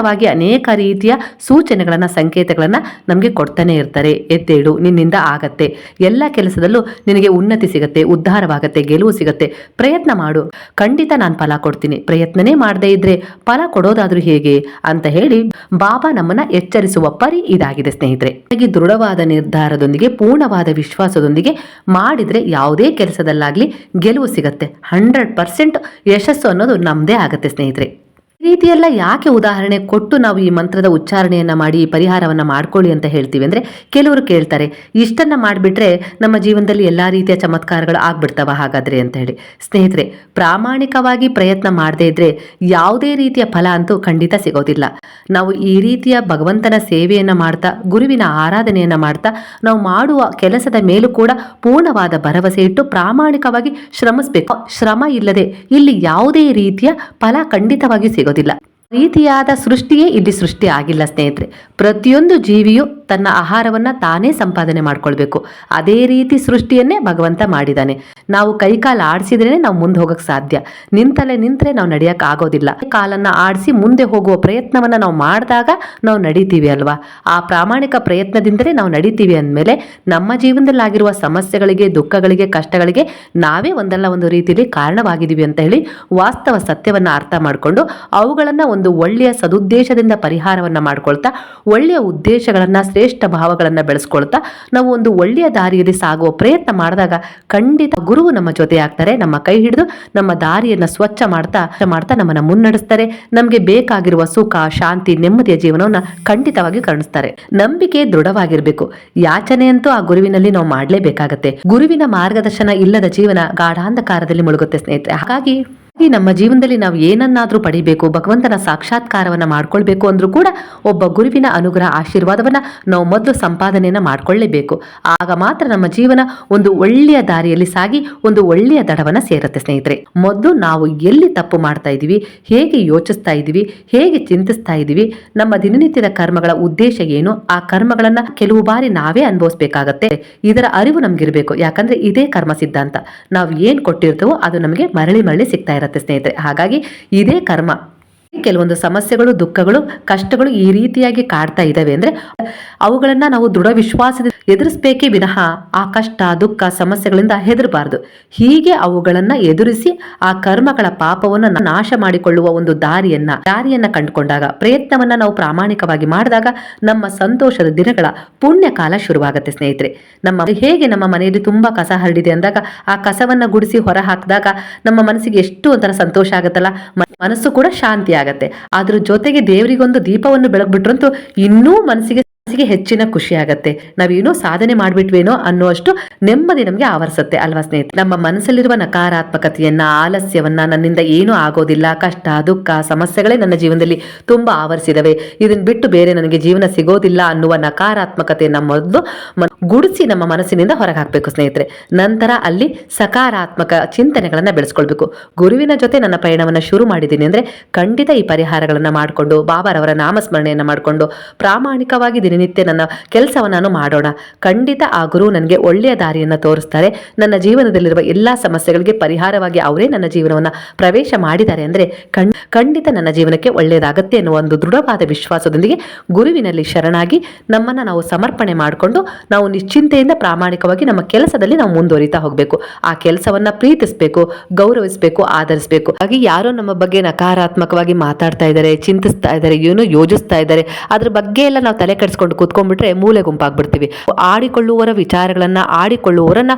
ಸಚೇತವಾಗಿ ಅನೇಕ ರೀತಿಯ ಸೂಚನೆಗಳನ್ನು, ಸಂಕೇತಗಳನ್ನು ನಮಗೆ ಕೊಡ್ತಾನೆ ಇರ್ತಾರೆ. ಎದ್ದೇಳು, ನಿನ್ನಿಂದ ಆಗತ್ತೆ. ಎಲ್ಲ ಕೆಲಸದಲ್ಲೂ ನಿನಗೆ ಉನ್ನತಿ ಸಿಗತ್ತೆ, ಉದ್ಧಾರವಾಗತ್ತೆ, ಗೆಲುವು ಸಿಗತ್ತೆ. ಪ್ರಯತ್ನ ಮಾಡು. ಖಂಡಿತ ನಾನು ಫಲ ಕೊಡ್ತೀನಿ. ಪ್ರಯತ್ನನೇ ಮಾಡದೇ ಇದ್ರೆ ಫಲ ಕೊಡೋದಾದ್ರೂ ಹೇಗೆ? ಅಂತ ಹೇಳಿ ಬಾಬಾ ನಮ್ಮನ್ನ ಎಚ್ಚರಿಸುವ ಪರಿ ಇದಾಗಿದೆ ಸ್ನೇಹಿತರೆ. ಹಾಗೆ ದೃಢವಾದ ನಿರ್ಧಾರದೊಂದಿಗೆ, ಪೂರ್ಣವಾದ ವಿಶ್ವಾಸದೊಂದಿಗೆ ಮಾಡಿದ್ರೆ ಯಾವುದೇ ಕೆಲಸದಲ್ಲಾಗ್ಲಿ ಗೆಲುವು ಸಿಗತ್ತೆ. ಹಂಡ್ರೆಡ್ ಪರ್ಸೆಂಟ್ ಯಶಸ್ಸು ಅನ್ನೋದು ನಮ್ದೇ ಆಗತ್ತೆ ಸ್ನೇಹಿತರೆ. ರೀತಿಯೆಲ್ಲ ಯಾಕೆ ಉದಾಹರಣೆ ಕೊಟ್ಟು ನಾವು ಈ ಮಂತ್ರದ ಉಚ್ಚಾರಣೆಯನ್ನ ಮಾಡಿ, ಈ ಪರಿಹಾರವನ್ನ ಮಾಡ್ಕೊಳ್ಳಿ ಅಂತ ಹೇಳ್ತೀವಿ ಅಂದ್ರೆ ಕೆಲವರು ಕೇಳ್ತಾರೆ, ಇಷ್ಟನ್ನ ಮಾಡಿಬಿಟ್ರೆ ನಮ್ಮ ಜೀವನದಲ್ಲಿ ಎಲ್ಲಾ ರೀತಿಯ ಚಮತ್ಕಾರಗಳು ಆಗ್ಬಿಡ್ತಾವ ಹಾಗಾದ್ರೆ ಅಂತ ಹೇಳಿ. ಸ್ನೇಹಿತರೆ, ಪ್ರಾಮಾಣಿಕವಾಗಿ ಪ್ರಯತ್ನ ಮಾಡದೇ ಇದ್ರೆ ಯಾವುದೇ ರೀತಿಯ ಫಲ ಅಂತೂ ಖಂಡಿತ ಸಿಗೋದಿಲ್ಲ. ನಾವು ಈ ರೀತಿಯ ಭಗವಂತನ ಸೇವೆಯನ್ನ ಮಾಡ್ತಾ, ಗುರುವಿನ ಆರಾಧನೆಯನ್ನ ಮಾಡ್ತಾ, ನಾವು ಮಾಡುವ ಕೆಲಸದ ಮೇಲೂ ಕೂಡ ಪೂರ್ಣವಾದ ಭರವಸೆ ಇಟ್ಟು ಪ್ರಾಮಾಣಿಕವಾಗಿ ಶ್ರಮಿಸಬೇಕು. ಶ್ರಮ ಇಲ್ಲದೆ ಇಲ್ಲಿ ಯಾವುದೇ ರೀತಿಯ ಫಲ ಖಂಡಿತವಾಗಿ ಸಿಗೋದಿಲ್ಲ. ರೀತಿಯಾದ ಸೃಷ್ಟಿಯೇ ಇಲ್ಲಿ ಸೃಷ್ಟಿ ಆಗಿಲ್ಲ ಸ್ನೇಹಿತರೆ. ಪ್ರತಿಯೊಂದು ಜೀವಿಯು ತನ್ನ ಆಹಾರವನ್ನ ತಾನೇ ಸಂಪಾದನೆ ಮಾಡ್ಕೊಳ್ಬೇಕು. ಅದೇ ರೀತಿ ಸೃಷ್ಟಿಯನ್ನೇ ಭಗವಂತ ಮಾಡಿದಾನೆ. ನಾವು ಕೈಕಾಲ ಆಡಿಸಿದ್ರೇನೆ ನಾವು ಮುಂದೆ ಹೋಗಕ್ಕೆ ಸಾಧ್ಯ. ನಿಂತಲೆ ನಿಂತರೆ ನಾವು ನಡೆಯಕ್ಕೆ ಆಗೋದಿಲ್ಲ. ಕಾಲನ್ನ ಆಡಿಸಿ ಮುಂದೆ ಹೋಗುವ ಪ್ರಯತ್ನವನ್ನ ನಾವು ಮಾಡಿದಾಗ ನಾವು ನಡೀತೀವಿ ಅಲ್ವಾ? ಆ ಪ್ರಾಮಾಣಿಕ ಪ್ರಯತ್ನದಿಂದಲೇ ನಾವು ನಡೀತೀವಿ ಅಂದಮೇಲೆ ನಮ್ಮ ಜೀವನದಲ್ಲಿ ಆಗಿರುವ ಸಮಸ್ಯೆಗಳಿಗೆ, ದುಃಖಗಳಿಗೆ, ಕಷ್ಟಗಳಿಗೆ ನಾವೇ ಒಂದಲ್ಲ ಒಂದು ರೀತಿಯಲ್ಲಿ ಕಾರಣವಾಗಿದ್ದೀವಿ ಅಂತ ಹೇಳಿ ವಾಸ್ತವ ಸತ್ಯವನ್ನ ಅರ್ಥ ಮಾಡಿಕೊಂಡು ಅವುಗಳನ್ನ ಒಂದು ಒಳ್ಳೆಯ ಸದುದ್ದೇಶದಿಂದ ಪರಿಹಾರವನ್ನ ಮಾಡ್ಕೊಳ್ತಾ, ಒಳ್ಳೆಯ ಉದ್ದೇಶಗಳನ್ನ ಶ್ರೇಷ್ಠ ಭಾವಗಳನ್ನು ಬೆಳೆಸ್ಕೊಳ್ತಾ ನಾವು ಒಂದು ಒಳ್ಳೆಯ ದಾರಿಯಲ್ಲಿ ಸಾಗುವ ಪ್ರಯತ್ನ ಮಾಡಿದಾಗ ಖಂಡಿತ ಗುರುವು ನಮ್ಮ ಜೊತೆ ಆಗ್ತಾರೆ, ನಮ್ಮ ಕೈ ಹಿಡಿದು ನಮ್ಮ ದಾರಿಯನ್ನ ಸ್ವಚ್ಛ ಮಾಡ್ತಾ ಮಾಡ್ತಾ ನಮ್ಮನ್ನ ಮುನ್ನಡೆಸ್ತಾರೆ. ನಮಗೆ ಬೇಕಾಗಿರುವ ಸುಖ, ಶಾಂತಿ, ನೆಮ್ಮದಿಯ ಜೀವನವನ್ನ ಖಂಡಿತವಾಗಿ ಕರುಣಿಸ್ತಾರೆ. ನಂಬಿಕೆ ದೃಢವಾಗಿರಬೇಕು. ಯಾಚನೆ ಅಂತೂ ಆ ಗುರುವಿನಲ್ಲಿ ನಾವು ಮಾಡಲೇಬೇಕಾಗತ್ತೆ. ಗುರುವಿನ ಮಾರ್ಗದರ್ಶನ ಇಲ್ಲದ ಜೀವನ ಗಾಢಾಂಧಕಾರದಲ್ಲಿ ಮುಳುಗುತ್ತೆ ಸ್ನೇಹಿತರೆ. ಹಾಗಾಗಿ ನಮ್ಮ ಜೀವನದಲ್ಲಿ ನಾವು ಏನನ್ನಾದ್ರೂ ಪಡಿಬೇಕು, ಭಗವಂತನ ಸಾಕ್ಷಾತ್ಕಾರವನ್ನ ಮಾಡ್ಕೊಳ್ಬೇಕು ಅಂದ್ರೂ ಕೂಡ ಒಬ್ಬ ಗುರುವಿನ ಅನುಗ್ರಹ, ಆಶೀರ್ವಾದವನ್ನ ನಾವು ಮೊದಲು ಸಂಪಾದನೆಯನ್ನ ಮಾಡ್ಕೊಳ್ಳೇಬೇಕು. ಆಗ ಮಾತ್ರ ನಮ್ಮ ಜೀವನ ಒಂದು ಒಳ್ಳೆಯ ದಾರಿಯಲ್ಲಿ ಸಾಗಿ ಒಂದು ಒಳ್ಳೆಯ ದಡವನ್ನ ಸೇರುತ್ತೆ ಸ್ನೇಹಿತರೆ. ಮೊದಲು ನಾವು ಎಲ್ಲಿ ತಪ್ಪು ಮಾಡ್ತಾ ಇದೀವಿ ಹೇಗೆ ಯೋಚಿಸ್ತಾ ಇದೀವಿ ಹೇಗೆ ಚಿಂತಿಸ್ತಾ ಇದೀವಿ ನಮ್ಮ ದಿನನಿತ್ಯದ ಕರ್ಮಗಳ ಉದ್ದೇಶ ಏನು, ಆ ಕರ್ಮಗಳನ್ನ ಕೆಲವು ಬಾರಿ ನಾವೇ ಅನುಭವಿಸಬೇಕಾಗತ್ತೆ. ಇದರ ಅರಿವು ನಮ್ಗಿರ್ಬೇಕು. ಯಾಕಂದ್ರೆ ಇದೇ ಕರ್ಮ ಸಿದ್ಧಾಂತ ನಾವು ಏನ್ ಕೊಟ್ಟಿರ್ತೇವೋ ಅದು ನಮಗೆ ಮರಳಿ ಮರಳಿ ಸಿಗ್ತಾ ಇರತ್ತೆ ಸ್ನೇಹಿತರೆ. ಹಾಗಾಗಿ ಇದೇ ಕರ್ಮ. ಕೆಲವೊಂದು ಸಮಸ್ಯೆಗಳು, ದುಃಖಗಳು, ಕಷ್ಟಗಳು ಈ ರೀತಿಯಾಗಿ ಕಾಡ್ತಾ ಇದ್ದಾವೆ ಅಂದ್ರೆ ಅವುಗಳನ್ನ ನಾವು ದೃಢ ವಿಶ್ವಾಸದಿಂದ ಎದುರಿಸಬೇಕೇ ವಿನಃ ಆ ಕಷ್ಟ, ದುಃಖ, ಸಮಸ್ಯೆಗಳಿಂದ ಹೆದರಬಾರದು. ಹೀಗೆ ಅವುಗಳನ್ನ ಎದುರಿಸಿ ಆ ಕರ್ಮಗಳ ಪಾಪವನ್ನು ನಾಶ ಮಾಡಿಕೊಳ್ಳುವ ಒಂದು ದಾರಿಯನ್ನ ದಾರಿಯನ್ನ ಕಂಡುಕೊಂಡಾಗ, ಪ್ರಯತ್ನವನ್ನ ನಾವು ಪ್ರಾಮಾಣಿಕವಾಗಿ ಮಾಡಿದಾಗ ನಮ್ಮ ಸಂತೋಷದ ದಿನಗಳ ಪುಣ್ಯ ಕಾಲ ಶುರುವಾಗುತ್ತೆ ಸ್ನೇಹಿತರೆ. ನಮ್ಮ ಹೇಗೆ ನಮ್ಮ ಮನೆಯಲ್ಲಿ ತುಂಬಾ ಕಸ ಹರಡಿದೆ ಅಂದಾಗ ಆ ಕಸವನ್ನ ಗುಡಿಸಿ ಹೊರ ಹಾಕಿದಾಗ ನಮ್ಮ ಮನಸ್ಸಿಗೆ ಎಷ್ಟು ಒಂಥರ ಸಂತೋಷ ಆಗುತ್ತಲ್ಲ. ಮನಸ್ಸು ಕೂಡ ಶಾಂತಿ ಆಗತ್ತೆ. ಅದ್ರ ಜೊತೆಗೆ ದೇವರಿಗೊಂದು ದೀಪವನ್ನು ಬೆಳಗ್ಬಿಟ್ರಂತೂ ಇನ್ನೂ ಮನಸ್ಸಿಗೆ ಮನಸ್ಸಿಗೆ ಹೆಚ್ಚಿನ ಖುಷಿ ಆಗತ್ತೆ. ನಾವೇನೋ ಸಾಧನೆ ಮಾಡ್ಬಿಟ್ವೇನೋ ಅನ್ನುವಷ್ಟು ನೆಮ್ಮದಿ ನಮಗೆ ಆವರಿಸುತ್ತೆ ಅಲ್ವಾ ಸ್ನೇಹಿತರೆ? ನಮ್ಮ ಮನಸ್ಸಲ್ಲಿರುವ ನಕಾರಾತ್ಮಕತೆಯನ್ನ, ಆಲಸ್ಯವನ್ನ ನನ್ನಿಂದ ಏನೂ ಆಗೋದಿಲ್ಲ. ಕಷ್ಟ, ದುಃಖ, ಸಮಸ್ಯೆಗಳೇ ನನ್ನ ಜೀವನದಲ್ಲಿ ತುಂಬಾ ಆವರಿಸಿದವೆ. ಇದನ್ನ ಬಿಟ್ಟು ಬೇರೆ ನನಗೆ ಜೀವನ ಸಿಗೋದಿಲ್ಲ ಅನ್ನುವ ನಕಾರಾತ್ಮಕತೆಯನ್ನ ಮೊದಲು ಗುಡಿಸಿ ನಮ್ಮ ಮನಸ್ಸಿನಿಂದ ಹೊರಗೆ ಹಾಕಬೇಕು ಸ್ನೇಹಿತರೆ. ನಂತರ ಅಲ್ಲಿ ಸಕಾರಾತ್ಮಕ ಚಿಂತನೆಗಳನ್ನ ಬೆಳೆಸ್ಕೊಳ್ಬೇಕು. ಗುರುವಿನ ಜೊತೆ ನನ್ನ ಪಯಣವನ್ನ ಶುರು ಮಾಡಿದ್ದೀನಿ ಅಂದ್ರೆ ಖಂಡಿತ ಈ ಪರಿಹಾರಗಳನ್ನ ಮಾಡಿಕೊಂಡು, ಬಾಬಾರವರ ನಾಮಸ್ಮರಣೆಯನ್ನು ಮಾಡಿಕೊಂಡು, ಪ್ರಾಮಾಣಿಕವಾಗಿ ದಿನನಿತ್ಯ ನನ್ನ ಕೆಲಸವನ್ನು ನಾನು ಮಾಡೋಣ. ಖಂಡಿತ ಆ ಗುರು ನನಗೆ ಒಳ್ಳೆಯ ದಾರಿಯನ್ನ ತೋರಿಸ್ತಾರೆ. ನನ್ನ ಜೀವನದಲ್ಲಿರುವ ಎಲ್ಲಾ ಸಮಸ್ಯೆಗಳಿಗೆ ಪರಿಹಾರವಾಗಿ ಅವರೇ ನನ್ನ ಜೀವನವನ್ನ ಪ್ರವೇಶ ಮಾಡಿದ್ದಾರೆ ಅಂದ್ರೆ ಖಂಡ್- ಖಂಡಿತ ನನ್ನ ಜೀವನಕ್ಕೆ ಒಳ್ಳೆಯದಾಗತ್ತೆ ಅನ್ನುವ ಒಂದು ದೃಢವಾದ ವಿಶ್ವಾಸದೊಂದಿಗೆ ಗುರುವಿನಲ್ಲಿ ಶರಣಾಗಿ ನಮ್ಮನ್ನ ನಾವು ಸಮರ್ಪಣೆ ಮಾಡಿಕೊಂಡು ನಾವು ನಿಶ್ಚಿಂತೆಯಿಂದ ಪ್ರಾಮಾಣಿಕವಾಗಿ ನಮ್ಮ ಕೆಲಸದಲ್ಲಿ ನಾವು ಮುಂದುವರಿತಾ ಹೋಗಬೇಕು. ಆ ಕೆಲಸವನ್ನ ಪ್ರೀತಿಸಬೇಕು, ಗೌರವಿಸಬೇಕು, ಆಧರಿಸಬೇಕು. ಹಾಗೆ ಯಾರೋ ನಮ್ಮ ಬಗ್ಗೆ ನಕಾರಾತ್ಮಕವಾಗಿ ಮಾತಾಡ್ತಾ ಇದ್ದಾರೆ, ಚಿಂತಿಸ್ತಾ ಇದ್ದಾರೆ, ಏನೋ ಯೋಜಿಸ್ತಾ ಇದ್ದಾರೆ, ಅದ್ರ ಬಗ್ಗೆ ಎಲ್ಲ ನಾವು ತಲೆ ಕೆಡಿಸ್ಕೊಂಡು ಕೂತ್ಕೊಂಡ್ಬಿಟ್ರೆ ಮೂಲೆ ಗುಂಪಾಗ್ಬಿಡ್ತೀವಿ. ಆಡಿಕೊಳ್ಳುವವರ ವಿಚಾರಗಳನ್ನ ಆಡಿಕೊಳ್ಳುವವರನ್ನ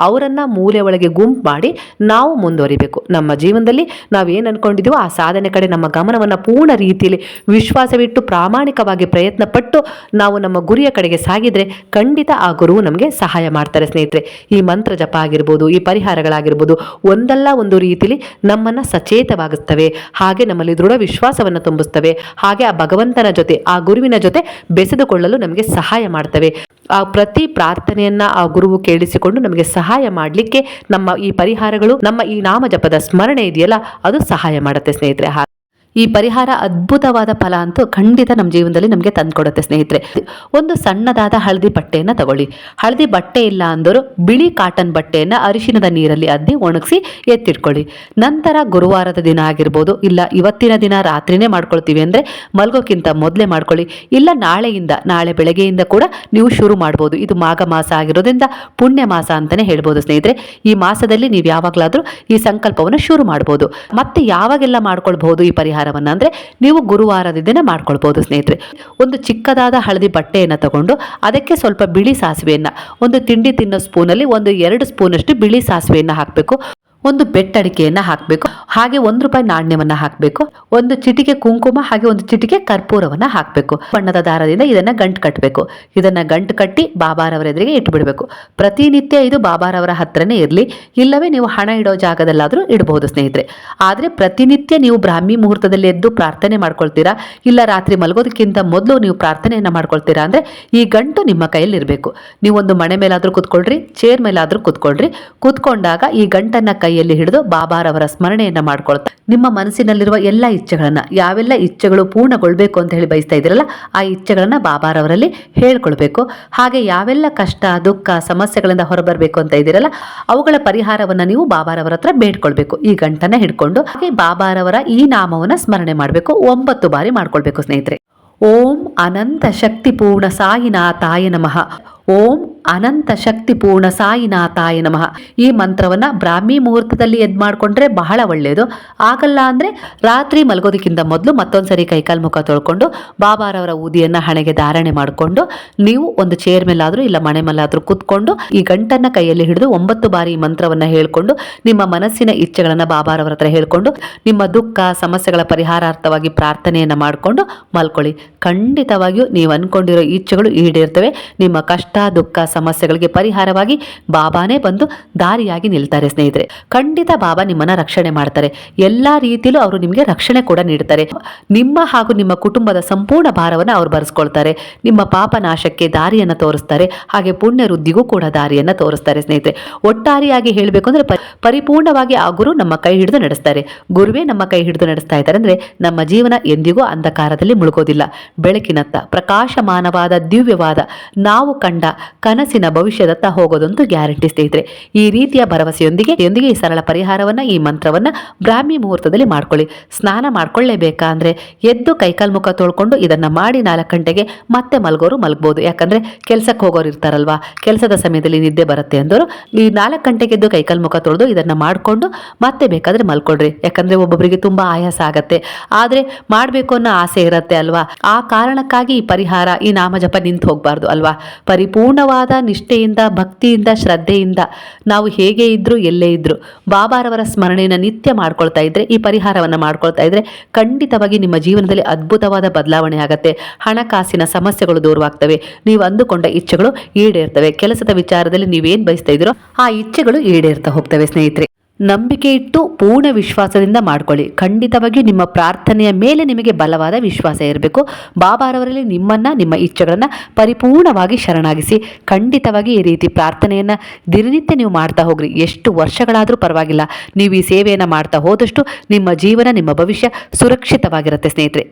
ಅವರನ್ನ ಮೂಲೆ ಒಳಗೆ ಗುಂಪು ಮಾಡಿ ನಾವು ಮುಂದುವರಿಬೇಕು. ನಮ್ಮ ಜೀವನದಲ್ಲಿ ನಾವು ಏನು ಅನ್ಕೊಂಡಿದೀವೋ ಆ ಸಾಧನೆ ಕಡೆ ನಮ್ಮ ಗಮನವನ್ನ ಪೂರ್ಣ ರೀತಿಯಲ್ಲಿ ವಿಶ್ವಾಸವಿಟ್ಟು ಪ್ರಾಮಾಣಿಕವಾಗಿ ಪ್ರಯತ್ನ ಪಟ್ಟು ನಾವು ನಮ್ಮ ಗುರಿಯ ಕಡೆಗೆ ಸಾಗಿದ್ರೆ ಖಂಡಿತ ಆ ಗುರುವು ನಮಗೆ ಸಹಾಯ ಮಾಡ್ತಾರೆ ಸ್ನೇಹಿತರೆ. ಈ ಮಂತ್ರ ಜಪ ಆಗಿರ್ಬೋದು, ಈ ಪರಿಹಾರಗಳಾಗಿರ್ಬೋದು, ಒಂದಲ್ಲ ಒಂದು ರೀತಿಯಲ್ಲಿ ನಮ್ಮನ್ನ ಸಚೇತವಾಗಿಸ್ತವೆ ಹಾಗೆ ನಮ್ಮಲ್ಲಿ ದೃಢ ವಿಶ್ವಾಸವನ್ನು ತುಂಬಿಸ್ತವೆ. ಹಾಗೆ ಆ ಭಗವಂತನ ಜೊತೆ, ಆ ಗುರುವಿನ ಜೊತೆ ಬೆಸೆದುಕೊಳ್ಳಲು ನಮಗೆ ಸಹಾಯ ಮಾಡ್ತವೆ. ಆ ಪ್ರತಿ ಪ್ರಾರ್ಥನೆಯನ್ನ ಆ ಗುರುವು ಕೇಳಿಸಿಕೊಂಡು ನಮಗೆ ಸಹಾಯ ಮಾಡಲಿಕ್ಕೆ ನಮ್ಮ ಈ ಪರಿಹಾರಗಳು, ನಮ್ಮ ಈ ನಾಮ ಜಪದ ಸ್ಮರಣೆ ಇದೆಯಲ್ಲ, ಅದು ಸಹಾಯ ಮಾಡುತ್ತೆ ಸ್ನೇಹಿತರೆ. ಈ ಪರಿಹಾರ ಅದ್ಭುತವಾದ ಫಲ ಅಂತೂ ಖಂಡಿತ ನಮ್ಮ ಜೀವನದಲ್ಲಿ ನಮಗೆ ತಂದುಕೊಡುತ್ತೆ, ಸ್ನೇಹಿತರೆ. ಒಂದು ಸಣ್ಣದಾದ ಹಳದಿ ಬಟ್ಟೆಯನ್ನು ತಗೊಳ್ಳಿ. ಹಳದಿ ಬಟ್ಟೆ ಇಲ್ಲ ಅಂದರೂ ಬಿಳಿ ಕಾಟನ್ ಬಟ್ಟೆಯನ್ನು ಅರಿಶಿನದ ನೀರಲ್ಲಿ ಅದ್ದಿ ಒಣಗಿಸಿ ಎತ್ತಿಟ್ಕೊಳ್ಳಿ. ನಂತರ ಗುರುವಾರದ ದಿನ ಆಗಿರ್ಬೋದು, ಇಲ್ಲ ಇವತ್ತಿನ ದಿನ ರಾತ್ರಿನೇ ಮಾಡ್ಕೊಳ್ತೀವಿ ಅಂದರೆ ಮಲ್ಗೋಕ್ಕಿಂತ ಮೊದಲೇ ಮಾಡ್ಕೊಳ್ಳಿ. ಇಲ್ಲ ನಾಳೆಯಿಂದ, ನಾಳೆ ಬೆಳಗ್ಗೆಯಿಂದ ಕೂಡ ನೀವು ಶುರು ಮಾಡ್ಬೋದು. ಇದು ಮಾಘ ಮಾಸ ಆಗಿರೋದ್ರಿಂದ ಪುಣ್ಯ ಮಾಸ ಅಂತಲೇ ಹೇಳ್ಬೋದು, ಸ್ನೇಹಿತರೆ. ಈ ಮಾಸದಲ್ಲಿ ನೀವು ಯಾವಾಗಲಾದರೂ ಈ ಸಂಕಲ್ಪವನ್ನು ಶುರು ಮಾಡ್ಬೋದು. ಮತ್ತೆ ಯಾವಾಗೆಲ್ಲ ಮಾಡ್ಕೊಳ್ಬಹುದು ಈ ಪರಿಹಾರವನ್ನ ಅಂದರೆ ನೀವು ಗುರುವಾರದ ದಿನ ಮಾಡ್ಕೊಳ್ಬೋದು ಸ್ನೇಹಿತರೆ. ಒಂದು ಚಿಕ್ಕದಾದ ಹಳದಿ ಬಟ್ಟೆಯನ್ನು ತಗೊಂಡು ಅದಕ್ಕೆ ಸ್ವಲ್ಪ ಬಿಳಿ ಸಾಸಿವೆಯನ್ನು, ಒಂದು ತಿಂಡಿ ತಿನ್ನೋ ಸ್ಪೂನಲ್ಲಿ ಒಂದು ಎರಡು ಸ್ಪೂನಷ್ಟು ಬಿಳಿ ಸಾಸಿವೆಯನ್ನು ಹಾಕಬೇಕು. ಒಂದು ಬೆಟ್ಟಡಿಕೆಯನ್ನ ಹಾಕಬೇಕು. ಹಾಗೆ ಒಂದು ರೂಪಾಯಿ ನಾಣ್ಯವನ್ನು ಹಾಕಬೇಕು. ಒಂದು ಚಿಟಿಕೆ ಕುಂಕುಮ ಹಾಗೆ ಒಂದು ಚಿಟಿಕೆ ಕರ್ಪೂರವನ್ನ ಹಾಕಬೇಕು. ಬಣ್ಣದ ದಾರದಿಂದ ಇದನ್ನ ಗಂಟು ಕಟ್ಟಬೇಕು ಇದನ್ನ ಗಂಟು ಕಟ್ಟಿ ಬಾಬಾರವರ ಎದುರಿಗೆ ಇಟ್ಬಿಡಬೇಕು. ಪ್ರತಿನಿತ್ಯ ಇದು ಬಾಬಾರವರ ಹತ್ರನೇ ಇರಲಿ. ಇಲ್ಲವೇ ನೀವು ಹಣ ಇಡೋ ಜಾಗದಲ್ಲಾದರೂ ಇಡಬಹುದು, ಸ್ನೇಹಿತರೆ. ಆದರೆ ಪ್ರತಿನಿತ್ಯ ನೀವು ಬ್ರಾಹ್ಮಿ ಮುಹೂರ್ತದಲ್ಲಿ ಎದ್ದು ಪ್ರಾರ್ಥನೆ ಮಾಡ್ಕೊಳ್ತೀರಾ? ಇಲ್ಲ ರಾತ್ರಿ ಮಲಗೋದಕ್ಕಿಂತ ಮೊದಲು ನೀವು ಪ್ರಾರ್ಥನೆಯನ್ನ ಮಾಡ್ಕೊಳ್ತೀರಾ ಅಂದ್ರೆ ಈ ಗಂಟು ನಿಮ್ಮ ಕೈಯಲ್ಲಿ ಇರಬೇಕು ನೀವು ಒಂದು ಮಣೆ ಮೇಲಾದ್ರೂ ಕುತ್ಕೊಳ್ರಿ, ಚೇರ್ ಮೇಲಾದರೂ ಕುತ್ಕೊಳ್ರಿ. ಕುತ್ಕೊಂಡಾಗ ಈ ಗಂಟನ್ನ ಕೈಯಲ್ಲಿ ಹಿಡಿದು ಬಾಬಾರವರ ಸ್ಮರಣೆಯನ್ನ ಮಾಡ್ಕೊಳ್ತಾ ನಿಮ್ಮ ಮನಸ್ಸಿನಲ್ಲಿರುವ ಎಲ್ಲ ಇಚ್ಛೆಗಳನ್ನ ಯಾವೆಲ್ಲ ಇಚ್ಛೆಗಳು ಪೂರ್ಣಗೊಳ್ಬೇಕು ಅಂತ ಹೇಳಿ ಬಯಸ್ತಾ ಇದ್ದೀರಲ್ಲ, ಆ ಇಚ್ಛೆಗಳನ್ನ ಬಾಬಾರವರಲ್ಲಿ ಹೇಳ್ಕೊಳ್ಬೇಕು. ಹಾಗೆ ಯಾವೆಲ್ಲ ಕಷ್ಟ, ದುಃಖ, ಸಮಸ್ಯೆಗಳಿಂದ ಹೊರಬರಬೇಕು ಅಂತ ಇದ್ದೀರಲ್ಲ, ಅವುಗಳ ಪರಿಹಾರವನ್ನ ನೀವು ಬಾಬಾರವರ ಹತ್ರ ಬೇಡ್ಕೊಳ್ಬೇಕು. ಈ ಗಂಟನ್ನ ಹಿಡ್ಕೊಂಡು ಹಾಗೆ ಬಾಬಾರವರ ಈ ನಾಮವನ್ನ ಸ್ಮರಣೆ ಮಾಡಬೇಕು. ಒಂಬತ್ತು ಬಾರಿ ಮಾಡ್ಕೊಳ್ಬೇಕು ಸ್ನೇಹಿತರೆ. ಓಂ ಅನಂತ ಶಕ್ತಿಪೂರ್ಣ ಸಾಯಿನಾಥಾಯ ನಮಃ. ಓಂ ಅನಂತ ಶಕ್ತಿ ಪೂರ್ಣ ಸಾಯಿನಾಥಾಯ ನಮಃ. ಈ ಮಂತ್ರವನ್ನ ಬ್ರಾಹ್ಮಿ ಮುಹೂರ್ತದಲ್ಲಿ ಎದ್ ಮಾಡ್ಕೊಂಡ್ರೆ ಬಹಳ ಒಳ್ಳೆಯದು ಆಗಲ್ಲ ಅಂದ್ರೆ ರಾತ್ರಿ ಮಲಗೋದಕ್ಕಿಂತ ಮೊದಲು ಮತ್ತೊಂದ್ಸರಿ ಕೈಕಾಲು ಮುಖ ತೊಳ್ಕೊಂಡು ಬಾಬಾರವರ ಊದಿಯನ್ನ ಹಣೆಗೆ ಧಾರಣೆ ಮಾಡಿಕೊಂಡು ನೀವು ಒಂದು ಚೇರ್ ಮೇಲಾದ್ರೂ ಇಲ್ಲ ಮನೆ ಮೇಲಾದ್ರೂ ಕೂತ್ಕೊಂಡು ಈ ಗಂಟನ್ನ ಕೈಯಲ್ಲಿ ಹಿಡಿದು ಒಂಬತ್ತು ಬಾರಿ ಈ ಮಂತ್ರವನ್ನ ಹೇಳ್ಕೊಂಡು ನಿಮ್ಮ ಮನಸ್ಸಿನ ಇಚ್ಛೆಗಳನ್ನ ಬಾಬಾರವರ ಹತ್ರ ಹೇಳ್ಕೊಂಡು ನಿಮ್ಮ ದುಃಖ, ಸಮಸ್ಯೆಗಳ ಪರಿಹಾರಾರ್ಥವಾಗಿ ಪ್ರಾರ್ಥನೆಯನ್ನ ಮಾಡಿಕೊಂಡು ಮಲ್ಕೊಳ್ಳಿ. ಖಂಡಿತವಾಗಿಯೂ ನೀವು ಅನ್ಕೊಂಡಿರೋ ಇಚ್ಛೆಗಳು ಈಡೇರ್ತವೆ. ನಿಮ್ಮ ಕಷ್ಟ ದುಃಖ ಸಮಸ್ಯೆಗಳಿಗೆ ಪರಿಹಾರವಾಗಿ ಬಾಬಾನೇ ಬಂದು ದಾರಿಯಾಗಿ ನಿಲ್ತಾರೆ ಸ್ನೇಹಿತರೆ. ಖಂಡಿತ ಬಾಬಾ ನಿಮ್ಮನ್ನ ರಕ್ಷಣೆ ಮಾಡ್ತಾರೆ. ಎಲ್ಲಾ ರೀತಿಯಲ್ಲೂ ಅವರು ನಿಮಗೆ ರಕ್ಷಣೆ ಕೂಡ ನೀಡ್ತಾರೆ. ನಿಮ್ಮ ಹಾಗೂ ನಿಮ್ಮ ಕುಟುಂಬದ ಸಂಪೂರ್ಣ ಭಾರವನ್ನು ಅವರು ಬರೆಸ್ಕೊಳ್ತಾರೆ. ನಿಮ್ಮ ಪಾಪ ನಾಶಕ್ಕೆ ದಾರಿಯನ್ನ ತೋರಿಸ್ತಾರೆ. ಹಾಗೆ ಪುಣ್ಯ ವೃದ್ಧಿಗೂ ಕೂಡ ದಾರಿಯನ್ನ ತೋರಿಸ್ತಾರೆ ಸ್ನೇಹಿತರೆ. ಒಟ್ಟಾರೆಯಾಗಿ ಹೇಳಬೇಕು ಅಂದ್ರೆ ಪರಿಪೂರ್ಣವಾಗಿ ಆ ಗುರು ನಮ್ಮ ಕೈ ಹಿಡಿದು ನಡೆಸ್ತಾರೆ. ಗುರುವೇ ನಮ್ಮ ಕೈ ಹಿಡಿದು ನಡೆಸ್ತಾ ಇದ್ದಾರೆ ಅಂದ್ರೆ ನಮ್ಮ ಜೀವನ ಎಂದಿಗೂ ಅಂಧಕಾರದಲ್ಲಿ ಮುಳುಗೋದಿಲ್ಲ. ಬೆಳಕಿನತ್ತ, ಪ್ರಕಾಶಮಾನವಾದ, ದಿವ್ಯವಾದ ನಾವು ಕಂಡ ಕನಸಿನ ಭವಿಷ್ಯದತ್ತ ಹೋಗೋದೊಂದು ಗ್ಯಾರಂಟಿ ಸ್ನೇಹಿತರೆ. ಈ ರೀತಿಯ ಭರವಸೆಯೊಂದಿಗೆ ಈ ಸರಳ ಪರಿಹಾರವನ್ನ, ಈ ಮಂತ್ರವನ್ನ ಬ್ರಾಹ್ಮಿ ಮುಹೂರ್ತದಲ್ಲಿ ಮಾಡ್ಕೊಳ್ಳಿ. ಸ್ನಾನ ಮಾಡ್ಕೊಳ್ಳೇಬೇಕಾ ಅಂದ್ರೆ ಎದ್ದು ಕೈಕಾಲು ಮುಖ ತೊಳ್ಕೊಂಡು ಇದನ್ನ ಮಾಡಿ ನಾಲ್ಕು ಗಂಟೆಗೆ ಮತ್ತೆ ಮಲಗೋರು ಮಲಗಬಹುದು ಯಾಕಂದ್ರೆ ಕೆಲಸಕ್ಕೆ ಹೋಗೋರು ಇರ್ತಾರಲ್ವಾ? ಕೆಲಸದ ಸಮಯದಲ್ಲಿ ನಿದ್ದೆ ಬರುತ್ತೆ ಅಂದರು ಈ ನಾಲ್ಕು ಗಂಟೆಗೆ ಎದ್ದು ಕೈಕಾಲು ಮುಖ ತೊಳೆದು ಇದನ್ನ ಮಾಡ್ಕೊಂಡು ಮತ್ತೆ ಬೇಕಾದ್ರೆ ಮಲ್ಕೊಳ್ರಿ. ಯಾಕಂದ್ರೆ ಒಬ್ಬೊಬ್ಬರಿಗೆ ತುಂಬಾ ಆಯಾಸ ಆಗತ್ತೆ. ಆದ್ರೆ ಮಾಡಬೇಕು ಅನ್ನೋ ಆಸೆ ಇರತ್ತೆ ಅಲ್ವಾ? ಆ ಕಾರಣಕ್ಕಾಗಿ ಈ ಪರಿಹಾರ, ಈ ನಾಮಜಪ ನಿಂತು ಹೋಗಬಾರ್ದು ಅಲ್ವಾ ಪರಿಪೂರ್ಣವಾದ ನಿಷ್ಠೆಯಿಂದ, ಭಕ್ತಿಯಿಂದ, ಶ್ರದ್ಧೆಯಿಂದ ನಾವು ಹೇಗೆ ಇದ್ದರೂ ಎಲ್ಲೇ ಇದ್ದರೂ ಬಾಬಾರವರ ಸ್ಮರಣೆಯನ್ನು ನಿತ್ಯ ಮಾಡ್ಕೊಳ್ತಾ ಇದ್ರೆ, ಈ ಪರಿಹಾರವನ್ನು ಮಾಡ್ಕೊಳ್ತಾ ಇದ್ರೆ ಖಂಡಿತವಾಗಿ ನಿಮ್ಮ ಜೀವನದಲ್ಲಿ ಅದ್ಭುತವಾದ ಬದಲಾವಣೆ ಆಗುತ್ತೆ. ಹಣಕಾಸಿನ ಸಮಸ್ಯೆಗಳು ದೂರವಾಗ್ತವೆ. ನೀವು ಅಂದುಕೊಂಡ ಇಚ್ಛೆಗಳು ಈಡೇರ್ತವೆ. ಕೆಲಸದ ವಿಚಾರದಲ್ಲಿ ನೀವೇನು ಬಯಸ್ತಾ ಇದ್ರೋ ಆ ಇಚ್ಛೆಗಳು ಈಡೇರ್ತಾ ಹೋಗ್ತವೆ ಸ್ನೇಹಿತರೆ. ನಂಬಿಕೆ ಇಟ್ಟು ಪೂರ್ಣ ವಿಶ್ವಾಸದಿಂದ ಮಾಡ್ಕೊಳ್ಳಿ. ಖಂಡಿತವಾಗಿಯೂ ನಿಮ್ಮ ಪ್ರಾರ್ಥನೆಯ ಮೇಲೆ ನಿಮಗೆ ಬಲವಾದ ವಿಶ್ವಾಸ ಇರಬೇಕು. ಬಾಬಾರವರಲ್ಲಿ ನಿಮ್ಮನ್ನ, ನಿಮ್ಮ ಇಚ್ಛೆಗಳನ್ನು ಪರಿಪೂರ್ಣವಾಗಿ ಶರಣಾಗಿಸಿ. ಖಂಡಿತವಾಗಿ ಈ ರೀತಿ ಪ್ರಾರ್ಥನೆಯನ್ನು ದಿನನಿತ್ಯ ನೀವು ಮಾಡ್ತಾ ಹೋಗ್ರಿ. ಎಷ್ಟು ವರ್ಷಗಳಾದರೂ ಪರವಾಗಿಲ್ಲ. ನೀವು ಈ ಸೇವೆಯನ್ನು ಮಾಡ್ತಾ ಹೋದಷ್ಟು ನಿಮ್ಮ ಜೀವನ, ನಿಮ್ಮ ಭವಿಷ್ಯ ಸುರಕ್ಷಿತವಾಗಿರುತ್ತೆ ಸ್ನೇಹಿತರೆ.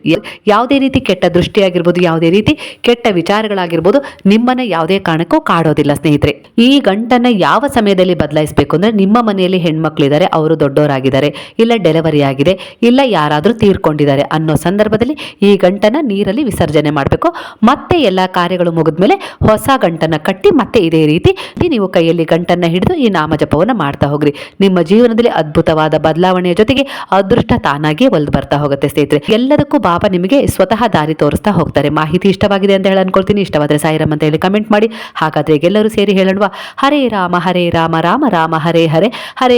ಯಾವುದೇ ರೀತಿ ಕೆಟ್ಟ ದೃಷ್ಟಿಯಾಗಿರ್ಬೋದು, ಯಾವುದೇ ರೀತಿ ಕೆಟ್ಟ ವಿಚಾರಗಳಾಗಿರ್ಬೋದು, ನಿಮ್ಮನ್ನು ಯಾವುದೇ ಕಾರಣಕ್ಕೂ ಕಾಡೋದಿಲ್ಲ ಸ್ನೇಹಿತರೆ. ಈ ಗಂಟನ್ನು ಯಾವ ಸಮಯದಲ್ಲಿ ಬದಲಾಯಿಸಬೇಕು ಅಂದರೆ ನಿಮ್ಮ ಮನೆಯಲ್ಲಿ ಹೆಣ್ಮಕ್ಳಿದ್ದಾರೆ ಅವರು ದೊಡ್ಡವರಾಗಿದ್ದಾರೆ, ಇಲ್ಲ ಡೆಲಿವರಿ ಆಗಿದೆ, ಇಲ್ಲ ಯಾರಾದರೂ ತೀರ್ಕೊಂಡಿದ್ದಾರೆ ಅನ್ನೋ ಸಂದರ್ಭದಲ್ಲಿ ಈ ಗಂಟನ್ನು ನೀರಲ್ಲಿ ವಿಸರ್ಜನೆ ಮಾಡಬೇಕು. ಮತ್ತೆ ಎಲ್ಲ ಕಾರ್ಯಗಳು ಮುಗಿದ ಮೇಲೆ ಹೊಸ ಗಂಟನ್ನು ಕಟ್ಟಿ ಮತ್ತೆ ಇದೇ ರೀತಿ ನೀವು ಕೈಯಲ್ಲಿ ಗಂಟನ್ನು ಹಿಡಿದು ಈ ನಾಮಜಪವನ್ನು ಮಾಡ್ತಾ ಹೋಗ್ರಿ. ನಿಮ್ಮ ಜೀವನದಲ್ಲಿ ಅದ್ಭುತವಾದ ಬದಲಾವಣೆಯ ಜೊತೆಗೆ ಅದೃಷ್ಟ ತಾನಾಗಿಯೇ ಒಲ್ದು ಬರ್ತಾ ಹೋಗುತ್ತೆ ಸ್ನೇಹಿತರೆ. ಎಲ್ಲದಕ್ಕೂ ಬಾಬಾ ನಿಮಗೆ ಸ್ವತಃ ದಾರಿ ತೋರಿಸ್ತಾ ಹೋಗ್ತಾರೆ. ಮಾಹಿತಿ ಇಷ್ಟವಾಗಿದೆ ಅಂತ ಹೇಳಿ ಅನ್ಕೊಳ್ತೀನಿ. ಇಷ್ಟವಾದರೆ ಸಾಯಿರಮ್ ಅಂತ ಹೇಳಿ ಕಮೆಂಟ್ ಮಾಡಿ. ಹಾಗಾದ್ರೆ ಎಲ್ಲರೂ ಸೇರಿ ಹೇಳೋಣ ಹರೇ ರಾಮ ಹರೇ ರಾಮ ರಾಮ ರಾಮ, ಹರೇ ಹರೇ. ಹರೇ